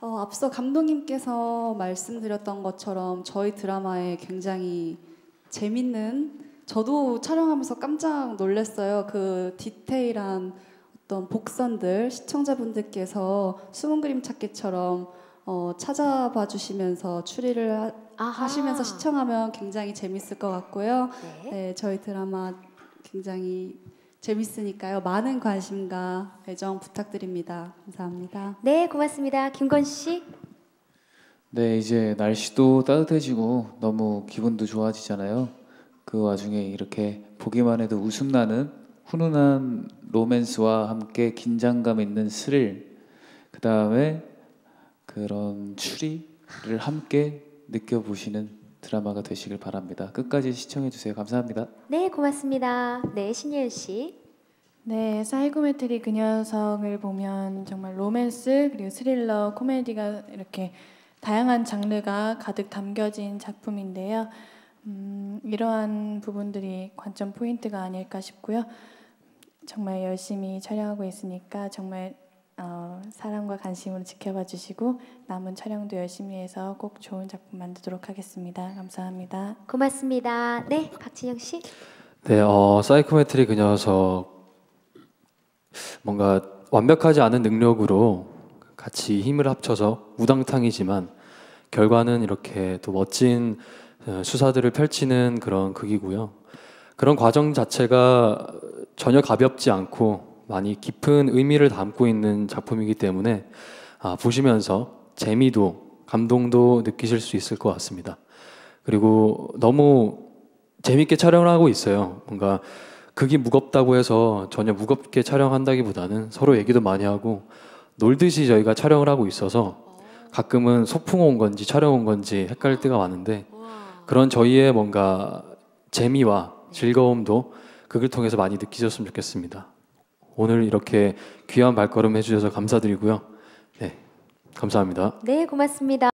어, 앞서 감독님께서 말씀드렸던 것처럼 저희 드라마에 굉장히 재밌는 저도 촬영하면서 깜짝 놀랐어요. 그 디테일한 어떤 복선들 시청자분들께서 숨은 그림 찾기처럼 어, 찾아봐 주시면서 추리를 하, 아하. 하시면서 시청하면 굉장히 재밌을 것 같고요. 네. 네, 저희 드라마 굉장히 재밌으니까요. 많은 관심과 애정 부탁드립니다. 감사합니다. 네, 고맙습니다. 김건 씨. 네, 이제 날씨도 따뜻해지고 너무 기분도 좋아지잖아요. 그 와중에 이렇게 보기만 해도 웃음 나는 훈훈한 로맨스와 함께 긴장감 있는 스릴, 그 다음에 그런 추리를 함께 느껴보시는 드라마가 되시길 바랍니다. 끝까지 시청해 주세요. 감사합니다. 네, 고맙습니다. 네, 신예은 씨. 네, 사이코메트리 그 녀석을 보면 정말 로맨스 그리고 스릴러, 코미디가 이렇게 다양한 장르가 가득 담겨진 작품인데요. 음, 이러한 부분들이 관점 포인트가 아닐까 싶고요. 정말 열심히 촬영하고 있으니까 정말 어, 사랑과 관심으로 지켜봐 주시고 남은 촬영도 열심히 해서 꼭 좋은 작품 만들도록 하겠습니다. 감사합니다. 고맙습니다. 네, 박진영 씨. 네, 어, 사이코메트리 그 녀석 뭔가 완벽하지 않은 능력으로 같이 힘을 합쳐서 우당탕이지만 결과는 이렇게 또 멋진 어, 수사들을 펼치는 그런 극이고요. 그런 과정 자체가 전혀 가볍지 않고 많이 깊은 의미를 담고 있는 작품이기 때문에 아, 보시면서 재미도 감동도 느끼실 수 있을 것 같습니다. 그리고 너무 재밌게 촬영을 하고 있어요. 뭔가 극이 무겁다고 해서 전혀 무겁게 촬영한다기보다는 서로 얘기도 많이 하고 놀듯이 저희가 촬영을 하고 있어서 가끔은 소풍 온 건지 촬영 온 건지 헷갈릴 때가 많은데 그런 저희의 뭔가 재미와 즐거움도 극을 통해서 많이 느끼셨으면 좋겠습니다. 오늘 이렇게 귀한 발걸음 해주셔서 감사드리고요. 네, 감사합니다. 네, 고맙습니다.